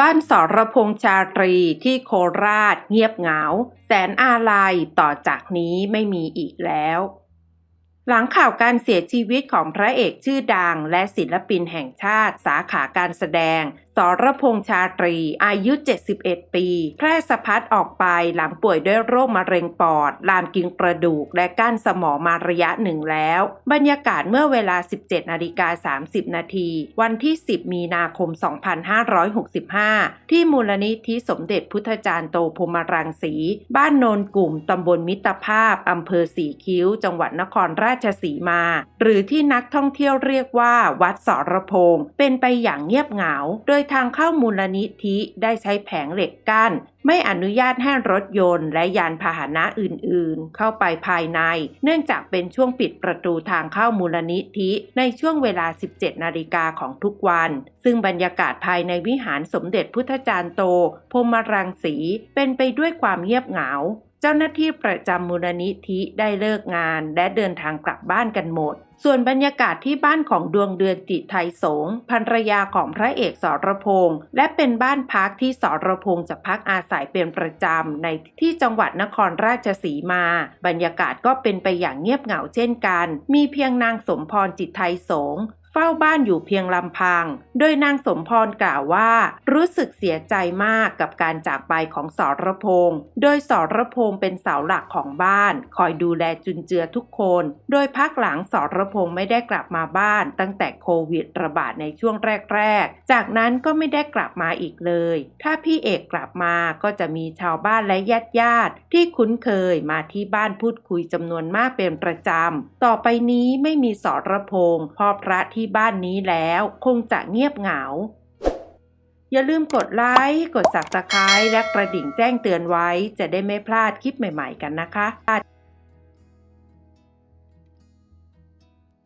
บ้านสรพงษ์ชาตรีที่โคราชเงียบเหงา แสนอาลัยต่อจากนี้ไม่มีอีกแล้ว หลังข่าวการเสียชีวิตของพระเอกชื่อดังและศิลปินแห่งชาติสาขาการแสดงสรพงษ์ชาตรี อายุ 71 ปี แพร่สะพัดออกไปหลังป่วยด้วยโรคมะเร็งปอด ลามกินกระดูก และก้านสมองมาระยะหนึ่งแล้ว บรรยากาศเมื่อเวลา 17นาฬิกา30 นาที วันที่ 10 มีนาคม 2565 ที่มูลนิธิสมเด็จพุทธจารย์โตพมรังสี บ้านโนนกลุ่ม ตำบลมิตรภาพ อำเภอสีคิ้ว จังหวัดนครราชสีมา หรือที่นักท่องเที่ยวเรียกว่า วัดสรพงษ์เป็นไปอย่างเงียบเหงา โดยทางเข้ามูลนิธิได้ใช้แผงเหล็กกั้น ไม่อนุญาตให้รถยนต์และยานพาหนะอื่นๆ เข้าไปภายใน เนื่องจากเป็นช่วงปิดประตูทางเข้ามูลนิธิในช่วงเวลา 17 นาฬิกาของทุกวัน ซึ่งบรรยากาศภายในวิหารสมเด็จพุทธจารย์โตพรมรังสี เป็นไปด้วยความเงียบเหงา เจ้าหน้าที่ประจำมูลนิธิได้เลิกงานและเดินทางกลับบ้านกันหมด ส่วนบรรยากาศที่บ้านของดวงเดือนจิตไทยสงภรรยาของพระเอกสรพงษ์และเป็นบ้านพักที่สรพงษ์จะพักอาศัยเป็นประจำในที่จังหวัดนครราชสีมา บรรยากาศก็เป็นไปอย่างเงียบเหงาเช่นกัน มีเพียงนางสมพรจิตไทยสง เฝ้าบ้านอยู่เพียงลำพัง โดยนางสมพรกล่าวว่า รู้สึกเสียใจมากกับการจากไปของสรพงษ์โดยสรพงษ์เป็นเสาหลักของบ้าน คอยดูแลจุนเจือทุกคน โดยพักหลังสรพงษ์ไม่ได้กลับมาบ้าน ตั้งแต่โควิดระบาดในช่วงแรก ๆ จากนั้นก็ไม่ได้กลับมาอีกเลย ถ้าพี่เอกกลับมาก็จะมีชาวบ้านและญาติญาติๆที่คุ้นเคยมาที่บ้านพูดคุยจำนวนมากเป็นประจำต่อไปนี้ไม่มีสรพงษ์พ่อพระที่ที่บ้านนี้แล้ว คงจะเงียบเหงา อย่าลืมกดไลค์ กด Subscribe และกระดิ่งแจ้งเตือนไว้ จะได้ไม่พลาดคลิปใหม่ ๆ กันนะคะ